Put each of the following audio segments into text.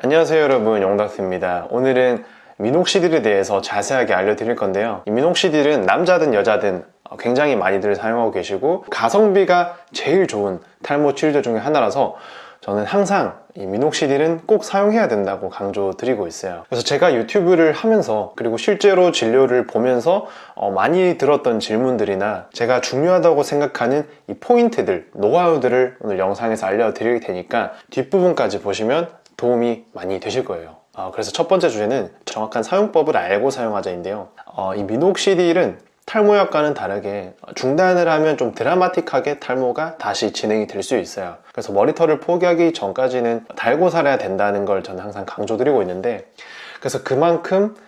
안녕하세요 여러분. 영닥스입니다. 오늘은 미녹시딜에 대해서 자세하게 알려드릴 건데요. 이 미녹시딜은 남자든 여자든 어, 굉장히 많이들 사용하고 계시고 가성비가 제일 좋은 탈모 치료제 중에 하나라서 저는 항상 이 미녹시딜은 꼭 사용해야 된다고 강조드리고 있어요. 그래서 제가 유튜브를 하면서 그리고 실제로 진료를 보면서 어, 많이 들었던 질문들이나 제가 중요하다고 생각하는 이 포인트들 노하우들을 오늘 영상에서 알려드릴 테니까 뒷부분까지 보시면 도움이 많이 되실 거예요. 어, 그래서 첫 번째 주제는 정확한 사용법을 알고 사용하자인데요. 어, 이 미녹시딜은 탈모약과는 다르게 중단을 하면 좀 드라마틱하게 탈모가 다시 진행이 될 수 있어요. 그래서 머리털을 포기하기 전까지는 달고 살아야 된다는 걸 저는 항상 강조드리고 있는데 그래서 그만큼 이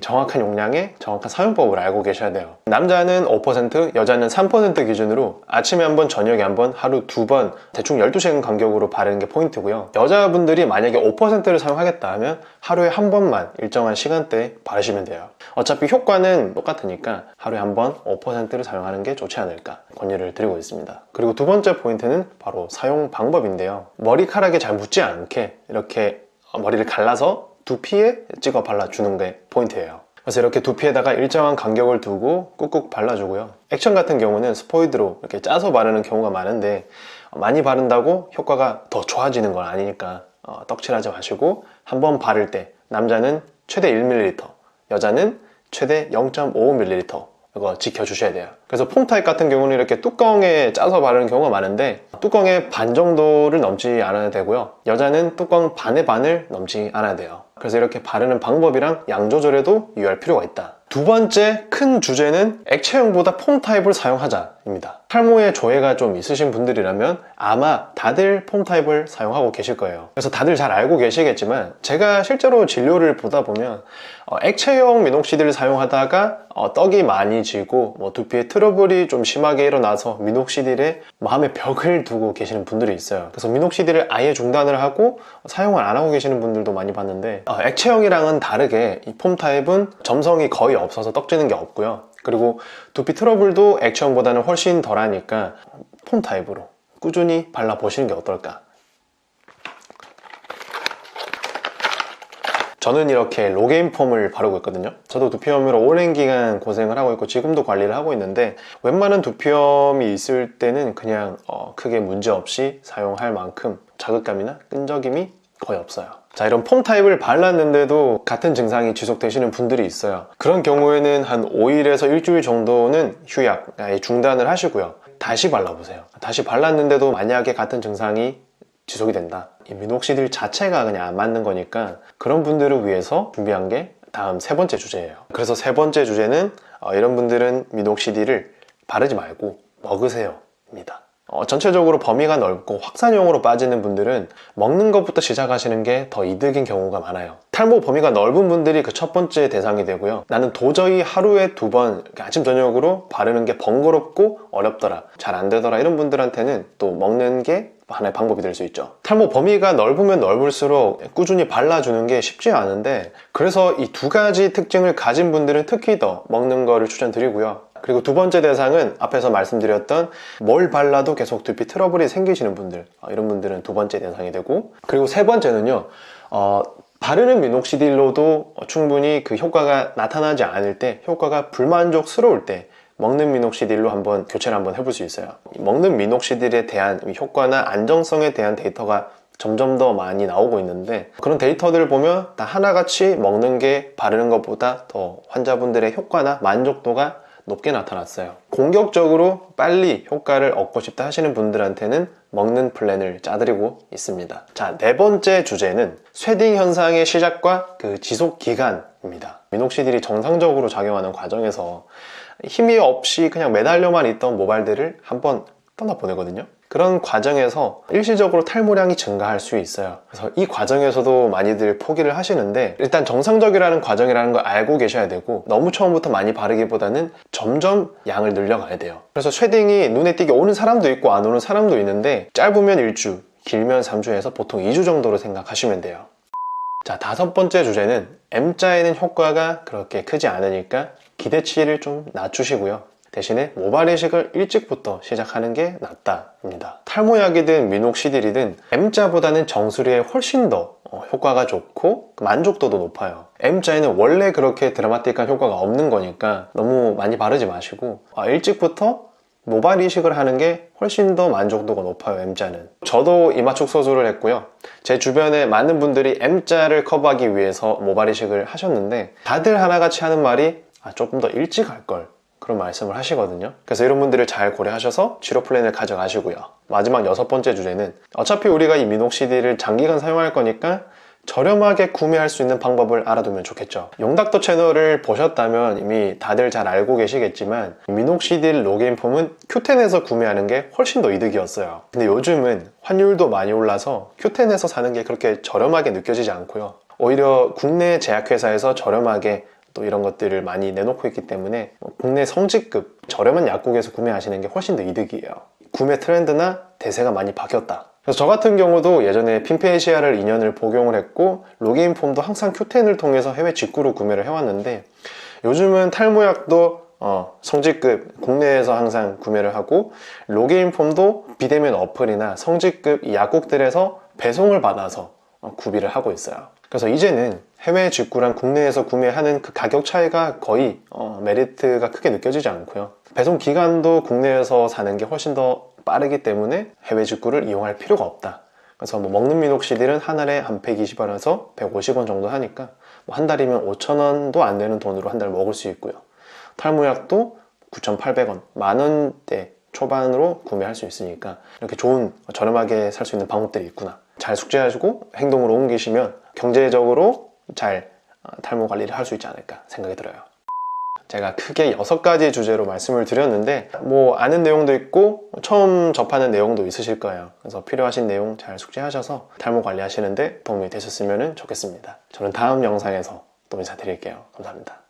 정확한 용량의 정확한 사용법을 알고 계셔야 돼요. 남자는 5%, 여자는 3% 기준으로 아침에 한 번, 저녁에 한 번, 하루 두 번, 대충 12시간 간격으로 바르는 게 포인트고요. 여자분들이 만약에 5%를 사용하겠다 하면 하루에 한 번만 일정한 시간대에 바르시면 돼요. 어차피 효과는 똑같으니까 하루에 한 번 5%를 사용하는 게 좋지 않을까 권유를 드리고 있습니다. 그리고 두 번째 포인트는 바로 사용 방법인데요. 머리카락에 잘 묻지 않게 이렇게 머리를 갈라서 두피에 찍어 발라주는 게 포인트예요. 그래서 이렇게 두피에다가 일정한 간격을 두고 꾹꾹 발라주고요. 액션 같은 경우는 스포이드로 이렇게 짜서 바르는 경우가 많은데 많이 바른다고 효과가 더 좋아지는 건 아니니까 어, 떡칠하지 마시고 한 번 바를 때 남자는 최대 1ml, 여자는 최대 0.5ml 이거 지켜주셔야 돼요. 그래서 폼 타입 같은 경우는 이렇게 뚜껑에 짜서 바르는 경우가 많은데 뚜껑의 반 정도를 넘지 않아야 되고요. 여자는 뚜껑 반의 반을 넘지 않아야 돼요. 그래서 이렇게 바르는 방법이랑 양 조절에도 유의할 필요가 있다. 두 번째 큰 주제는 액체형보다 폼 타입을 사용하자입니다. 탈모에 조해가 좀 있으신 분들이라면 아마 다들 폼 타입을 사용하고 계실 거예요. 그래서 다들 잘 알고 계시겠지만 제가 실제로 진료를 보다 보면 어, 액체형 미녹시딜을 사용하다가 어, 떡이 많이 지고 뭐 두피에 트러블이 좀 심하게 일어나서 미녹시딜에 마음의 벽을 두고 계시는 분들이 있어요. 그래서 미녹시딜을 아예 중단을 하고 사용을 안 하고 계시는 분들도 많이 봤는데 어, 액체형이랑은 다르게 이 폼 타입은 점성이 거의 없어서 떡지는 게 없 고요. 그리고 두피 트러블도 액체형보다는 훨씬 덜하니까 폼 타입으로 꾸준히 발라보시는 게 어떨까? 저는 이렇게 로게인 폼을 바르고 있거든요. 저도 두피염으로 오랜 기간 고생을 하고 있고 지금도 관리를 하고 있는데 웬만한 두피염이 있을 때는 그냥 어, 크게 문제 없이 사용할 만큼 자극감이나 끈적임이 거의 없어요 자 이런 폼 타입을 발랐는데도 같은 증상이 지속되시는 분들이 있어요. 그런 경우에는 한 5일에서 일주일 정도는 휴약, 아예 중단을 하시고요. 다시 발라보세요. 다시 발랐는데도 만약에 같은 증상이 지속이 된다. 이 미녹시딜 자체가 그냥 안 맞는 거니까 그런 분들을 위해서 준비한 게 다음 세 번째 주제예요. 그래서 세 번째 주제는 어, 이런 분들은 미녹시딜을 바르지 말고 먹으세요 입니다 어, 전체적으로 범위가 넓고 확산형으로 빠지는 분들은 먹는 것부터 시작하시는 게 더 이득인 경우가 많아요. 탈모 범위가 넓은 분들이 그 첫 번째 대상이 되고요. 나는 도저히 하루에 두 번 아침 저녁으로 바르는 게 번거롭고 어렵더라, 잘 안 되더라 이런 분들한테는 또 먹는 게 하나의 방법이 될 수 있죠. 탈모 범위가 넓으면 넓을수록 꾸준히 발라주는 게 쉽지 않은데 그래서 이 두 가지 특징을 가진 분들은 특히 더 먹는 거를 추천드리고요. 그리고 두 번째 대상은 앞에서 말씀드렸던 뭘 발라도 계속 두피 트러블이 생기시는 분들 어, 이런 분들은 두 번째 대상이 되고 그리고 세 번째는요 어, 바르는 미녹시딜로도 충분히 그 효과가 나타나지 않을 때 효과가 불만족스러울 때 먹는 미녹시딜로 한번 교체를 한번 해볼 수 있어요. 먹는 미녹시딜에 대한 효과나 안정성에 대한 데이터가 점점 더 많이 나오고 있는데 그런 데이터들을 보면 다 하나같이 먹는 게 바르는 것보다 더 환자분들의 효과나 만족도가 높게 나타났어요. 공격적으로 빨리 효과를 얻고 싶다 하시는 분들한테는 먹는 플랜을 짜드리고 있습니다. 자, 네 번째 주제는 쇠딩 현상의 시작과 그 지속 기간입니다. 미녹시딜이 정상적으로 작용하는 과정에서 힘이 없이 그냥 매달려만 있던 모발들을 한번 떠나보내거든요. 그런 과정에서 일시적으로 탈모량이 증가할 수 있어요. 그래서 이 과정에서도 많이들 포기를 하시는데 일단 정상적이라는 과정이라는 걸 알고 계셔야 되고 너무 처음부터 많이 바르기보다는 점점 양을 늘려가야 돼요. 그래서 쉐딩이 눈에 띄게 오는 사람도 있고 안 오는 사람도 있는데 짧으면 1주, 길면 3주에서 보통 2주 정도로 생각하시면 돼요. 자, 다섯 번째 주제는 M자에는 효과가 그렇게 크지 않으니까 기대치를 좀 낮추시고요. 대신에 모발 이식을 일찍부터 시작하는 게 낫다입니다. 탈모약이든 미녹시딜이든 M자보다는 정수리에 훨씬 더 어, 효과가 좋고 만족도도 높아요. M자에는 원래 그렇게 드라마틱한 효과가 없는 거니까 너무 많이 바르지 마시고 아, 일찍부터 모발 이식을 하는 게 훨씬 더 만족도가 높아요 M자는 저도 이마축 소술을 했고요 제 주변에 많은 분들이 M자를 커버하기 위해서 모발 이식을 하셨는데 다들 하나같이 하는 말이 아, 조금 더 일찍 할걸 그런 말씀을 하시거든요 그래서 이런 분들을 잘 고려하셔서 치료 플랜을 가져가시고요 마지막 여섯 번째 주제는 어차피 우리가 이 미녹시딜을 장기간 사용할 거니까 저렴하게 구매할 수 있는 방법을 알아두면 좋겠죠. 용닥터 채널을 보셨다면 이미 다들 잘 알고 계시겠지만 미녹시딜 로게인폼은 큐텐에서 구매하는 게 훨씬 더 이득이었어요. 근데 요즘은 환율도 많이 올라서 큐텐에서 사는 게 그렇게 저렴하게 느껴지지 않고요. 오히려 국내 제약회사에서 저렴하게 또 이런 것들을 많이 내놓고 있기 때문에 뭐 국내 성직급 저렴한 약국에서 구매하시는 게 훨씬 더 이득이에요. 구매 트렌드나 대세가 많이 바뀌었다. 그래서 저 같은 경우도 예전에 핀페이시아를 2년을 복용을 했고 로게인 폼도 항상 큐텐을 통해서 해외 직구로 구매를 해왔는데 요즘은 탈모약도 어, 성직급 국내에서 항상 구매를 하고 로게인 폼도 비대면 어플이나 성직급 이 약국들에서 배송을 받아서 어, 구비를 하고 있어요. 그래서 이제는 해외 직구랑 국내에서 구매하는 그 가격 차이가 거의 어, 메리트가 크게 느껴지지 않고요. 배송 기간도 국내에서 사는 게 훨씬 더 빠르기 때문에 해외 직구를 이용할 필요가 없다. 그래서 뭐 먹는 미녹시딜은 한 알에 한 120원에서 150원 정도 하니까 뭐 한 달이면 5천원도 안 되는 돈으로 한 달 먹을 수 있고요. 탈모약도 9,800원, 만 원대 초반으로 구매할 수 있으니까 이렇게 좋은 저렴하게 살 수 있는 방법들이 있구나. 잘 숙지하시고 행동으로 옮기시면 경제적으로 잘 어, 탈모 관리를 할 수 있지 않을까 생각이 들어요. 제가 크게 여섯 가지 주제로 말씀을 드렸는데 뭐 아는 내용도 있고 처음 접하는 내용도 있으실 거예요. 그래서 필요하신 내용 잘 숙지하셔서 탈모 관리하시는데 도움이 되셨으면 좋겠습니다. 저는 다음 영상에서 또 인사드릴게요. 감사합니다.